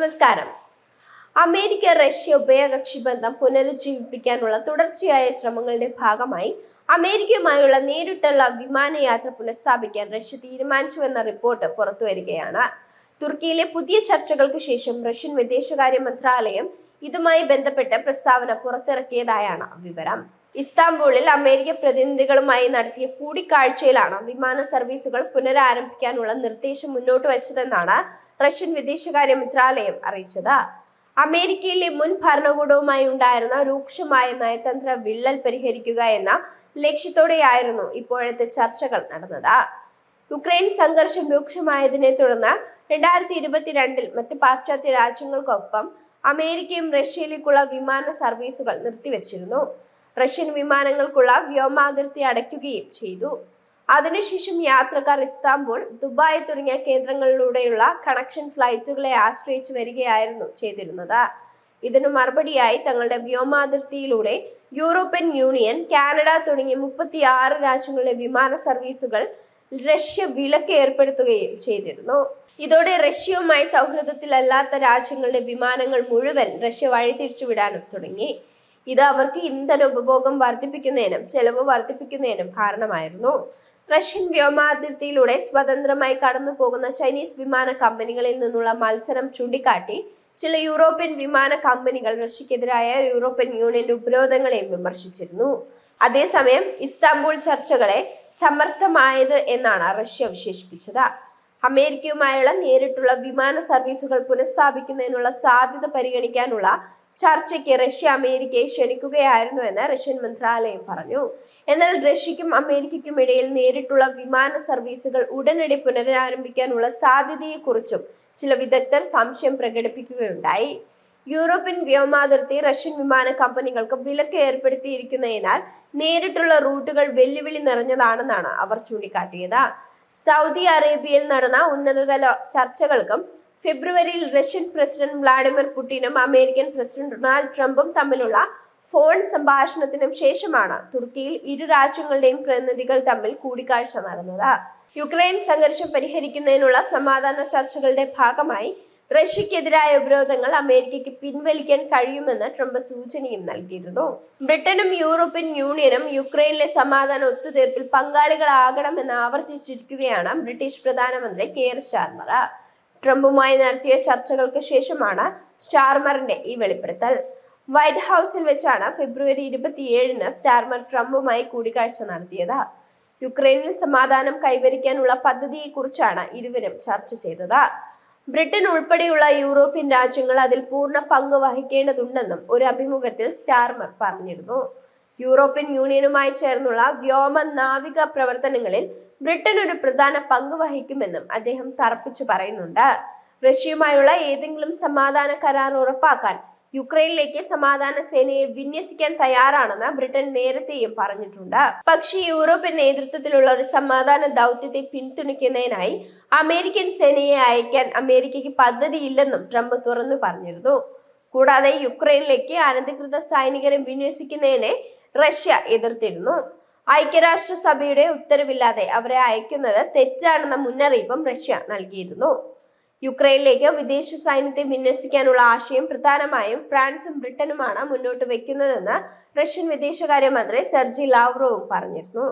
നമസ്കാരം. America Russia ഉഭയകക്ഷി ബന്ധം പുനരുജ്ജീവിപ്പിക്കാനുള്ള തുടർച്ചയായ ശ്രമങ്ങളുടെ ഭാഗമായി അമേരിക്കയുമായുള്ള നേരിട്ടുള്ള വിമാനയാത്ര പുനഃസ്ഥാപിക്കാൻ റഷ്യ തീരുമാനിച്ചുവെന്ന റിപ്പോർട്ട് പുറത്തുവരികയാണ്. തുർക്കിയിലെ പുതിയ ചർച്ചകൾക്ക് ശേഷം റഷ്യൻ വിദേശകാര്യ മന്ത്രാലയം ഇതുമായി ബന്ധപ്പെട്ട് പ്രസ്താവന പുറത്തിറക്കിയതായാണ് വിവരം. ഇസ്താംബൂളിൽ അമേരിക്ക പ്രതിനിധികളുമായി നടത്തിയ കൂടിക്കാഴ്ചയിലാണ് വിമാന സർവീസുകൾ പുനരാരംഭിക്കാനുള്ള നിർദ്ദേശം മുന്നോട്ട് വച്ചതെന്നാണ് റഷ്യൻ വിദേശകാര്യ മന്ത്രാലയം അറിയിച്ചത്. അമേരിക്കയിലെ മുൻ ഭരണകൂടവുമായി ഉണ്ടായിരുന്ന രൂക്ഷമായ നയതന്ത്ര വിള്ളൽ പരിഹരിക്കുക എന്ന ലക്ഷ്യത്തോടെയായിരുന്നു ഇപ്പോഴത്തെ ചർച്ചകൾ നടന്നത്. യുക്രൈൻ സംഘർഷം രൂക്ഷമായതിനെ തുടർന്ന് രണ്ടായിരത്തി ഇരുപത്തിരണ്ടിൽ മറ്റ് പാശ്ചാത്യ രാജ്യങ്ങൾക്കൊപ്പം അമേരിക്കയും റഷ്യയിലേക്കുള്ള വിമാന സർവീസുകൾ നിർത്തിവച്ചിരുന്നു. റഷ്യൻ വിമാനങ്ങൾക്കുള്ള വ്യോമാതിർത്തി അടയ്ക്കുകയും ചെയ്തു. അതിനുശേഷം യാത്രക്കാർ ഇസ്താംബുൾ ദുബായ് തുടങ്ങിയ കേന്ദ്രങ്ങളിലൂടെയുള്ള കണക്ഷൻ ഫ്ലൈറ്റുകളെ ആശ്രയിച്ചു വരികയായിരുന്നു ചെയ്തിരുന്നത്. ഇതിനു മറുപടിയായി തങ്ങളുടെ വ്യോമാതിർത്തിയിലൂടെ യൂറോപ്യൻ യൂണിയൻ കാനഡ തുടങ്ങിയ മുപ്പത്തിയാറ് രാജ്യങ്ങളിലെ വിമാന സർവീസുകൾ റഷ്യ വിലക്ക് ഏർപ്പെടുത്തുകയും ചെയ്തിരുന്നു. ഇതോടെ റഷ്യയുമായി സൗഹൃദത്തിലല്ലാത്ത രാജ്യങ്ങളുടെ വിമാനങ്ങൾ മുഴുവൻ റഷ്യ വഴി വഴിതിരിച്ചുവിടാനും തുടങ്ങി. ഇത് അവർക്ക് ഇന്ധന ഉപഭോഗം വർദ്ധിപ്പിക്കുന്നതിനും ചെലവ് വർദ്ധിപ്പിക്കുന്നതിനും കാരണമായിരുന്നു. റഷ്യൻ വ്യോമാതിർത്തിയിലൂടെ സ്വതന്ത്രമായി കടന്നു പോകുന്ന ചൈനീസ് വിമാന കമ്പനികളിൽ നിന്നുള്ള മത്സരം ചൂണ്ടിക്കാട്ടി ചില യൂറോപ്യൻ വിമാന കമ്പനികൾ റഷ്യക്കെതിരായ യൂറോപ്യൻ യൂണിയന്റെ ഉപരോധങ്ങളെയും വിമർശിച്ചിരുന്നു. അതേസമയം ഇസ്താംബൂൾ ചർച്ചകളെ സമർത്ഥമായത് എന്നാണ് റഷ്യ വിശേഷിപ്പിച്ചത്. അമേരിക്കയുമായുള്ള നേരിട്ടുള്ള വിമാന സർവീസുകൾ പുനഃസ്ഥാപിക്കുന്നതിനുള്ള സാധ്യത പരിഗണിക്കാനുള്ള ചർച്ചയ്ക്ക് റഷ്യ അമേരിക്കയെ ക്ഷണിക്കുകയായിരുന്നു എന്ന് റഷ്യൻ മന്ത്രാലയം പറഞ്ഞു. എന്നാൽ റഷ്യക്കും അമേരിക്കയ്ക്കും ഇടയിൽ നേരിട്ടുള്ള വിമാന സർവീസുകൾ ഉടനടി പുനരാരംഭിക്കാനുള്ള സാധ്യതയെക്കുറിച്ചും ചില വിദഗ്ധർ സംശയം പ്രകടിപ്പിക്കുകയുണ്ടായി. യൂറോപ്യൻ വ്യോമാതിർത്തി റഷ്യൻ വിമാന കമ്പനികൾക്ക് വിലക്ക് ഏർപ്പെടുത്തിയിരിക്കുന്നതിനാൽ നേരിട്ടുള്ള റൂട്ടുകൾ വെല്ലുവിളി നിറഞ്ഞതാണെന്നാണ് അവർ ചൂണ്ടിക്കാട്ടിയത്. സൗദി അറേബ്യയിൽ നടന്ന ഉന്നതതല ചർച്ചകൾക്കും ഫെബ്രുവരിയിൽ റഷ്യൻ പ്രസിഡന്റ് വ്ളാഡിമിർ പുടിനും അമേരിക്കൻ പ്രസിഡന്റ് ഡൊണാൾഡ് ട്രംപും തമ്മിലുള്ള ഫോൺ സംഭാഷണത്തിനും ശേഷമാണ് തുർക്കിയിൽ ഇരു രാജ്യങ്ങളുടെയും പ്രതിനിധികൾ തമ്മിൽ കൂടിക്കാഴ്ച നടന്നത്. യുക്രൈൻ സംഘർഷം പരിഹരിക്കുന്നതിനുള്ള സമാധാന ചർച്ചകളുടെ ഭാഗമായി റഷ്യക്കെതിരായ ഉപരോധങ്ങൾ അമേരിക്കയ്ക്ക് പിൻവലിക്കാൻ കഴിയുമെന്ന് ട്രംപ് സൂചനയും നൽകിയിരുന്നു. ബ്രിട്ടനും യൂറോപ്യൻ യൂണിയനും യുക്രൈനിലെ സമാധാന ഒത്തുതീർപ്പിൽ പങ്കാളികളാകണമെന്ന് ആവർത്തിച്ചിരിക്കുകയാണ് ബ്രിട്ടീഷ് പ്രധാനമന്ത്രി കെയർ സ്റ്റാർമർ. ട്രംപുമായി നടത്തിയ ചർച്ചകൾക്ക് ശേഷമാണ് സ്റ്റാർമറിന്റെ ഈ വെളിപ്പെടുത്തൽ. വൈറ്റ് ഹൗസിൽ വെച്ചാണ് ഫെബ്രുവരി ഇരുപത്തിയേഴിന് സ്റ്റാർമർ ട്രംപുമായി കൂടിക്കാഴ്ച നടത്തിയത്. യുക്രൈനിൽ സമാധാനം കൈവരിക്കാനുള്ള പദ്ധതിയെക്കുറിച്ചാണ് ഇരുവരും ചർച്ച ചെയ്തത്. ബ്രിട്ടൻ ഉൾപ്പെടെയുള്ള യൂറോപ്യൻ രാജ്യങ്ങൾ അതിൽ പൂർണ പങ്ക് വഹിക്കേണ്ടതുണ്ടെന്നും ഒരു അഭിമുഖത്തിൽ സ്റ്റാർമർ പറഞ്ഞിരുന്നു. യൂറോപ്യൻ യൂണിയനുമായി ചേർന്നുള്ള വ്യോമ നാവിക പ്രവർത്തനങ്ങളിൽ ബ്രിട്ടൻ ഒരു പ്രധാന പങ്ക് വഹിക്കുമെന്നും അദ്ദേഹം തറപ്പിച്ചു പറയുന്നുണ്ട്. റഷ്യയുമായുള്ള ഏതെങ്കിലും സമാധാന കരാർ ഉറപ്പാക്കാൻ യുക്രൈനിലേക്ക് സമാധാന സേനയെ വിന്യസിക്കാൻ തയ്യാറാണെന്ന് ബ്രിട്ടൻ നേരത്തെയും പറഞ്ഞിട്ടുണ്ട്. പക്ഷേ യൂറോപ്യൻ നേതൃത്വത്തിലുള്ള ഒരു സമാധാന ദൗത്യത്തെ പിന്തുണയ്ക്കുന്നതിനായി അമേരിക്കൻ സേനയെ അയക്കാൻ അമേരിക്കയ്ക്ക് പദ്ധതിയില്ലെന്നും ട്രംപ് തുറന്നു പറഞ്ഞിരുന്നു. കൂടാതെ യുക്രൈനിലേക്ക് അനധികൃത സൈനികരെ വിന്യസിക്കുന്നതിനെ റഷ്യ എതിർത്തിരുന്നു. ഐക്യരാഷ്ട്രസഭയുടെ ഉത്തരവില്ലാതെ അവരെ അയക്കുന്നത് തെറ്റാണെന്ന മുന്നറിയിപ്പും റഷ്യ നൽകിയിരുന്നു. യുക്രൈനിലേക്ക് വിദേശ സൈന്യത്തെ വിന്യസിക്കാനുള്ള ആശയം പ്രധാനമായും ഫ്രാൻസും ബ്രിട്ടനുമാണ് മുന്നോട്ട് വെക്കുന്നതെന്ന് റഷ്യൻ വിദേശകാര്യമന്ത്രി സെർജി ലാവ്റോവും പറഞ്ഞിരുന്നു.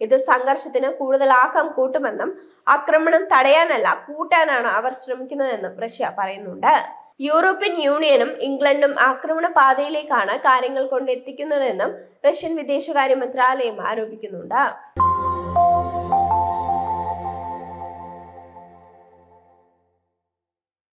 ഇത് സംഘർഷത്തിന് കൂടുതൽ ആക്കം കൂട്ടുമെന്നും ആക്രമണം തടയാനല്ല കൂട്ടാനാണ് അവർ ശ്രമിക്കുന്നതെന്നും റഷ്യ പറയുന്നുണ്ട്. യൂറോപ്യൻ യൂണിയനും ഇംഗ്ലണ്ടും ആക്രമണ പാതയിലേക്കാണ് കാര്യങ്ങൾ കൊണ്ടെത്തിക്കുന്നതെന്നും റഷ്യൻ വിദേശകാര്യ മന്ത്രാലയം ആരോപിക്കുന്നുണ്ട്.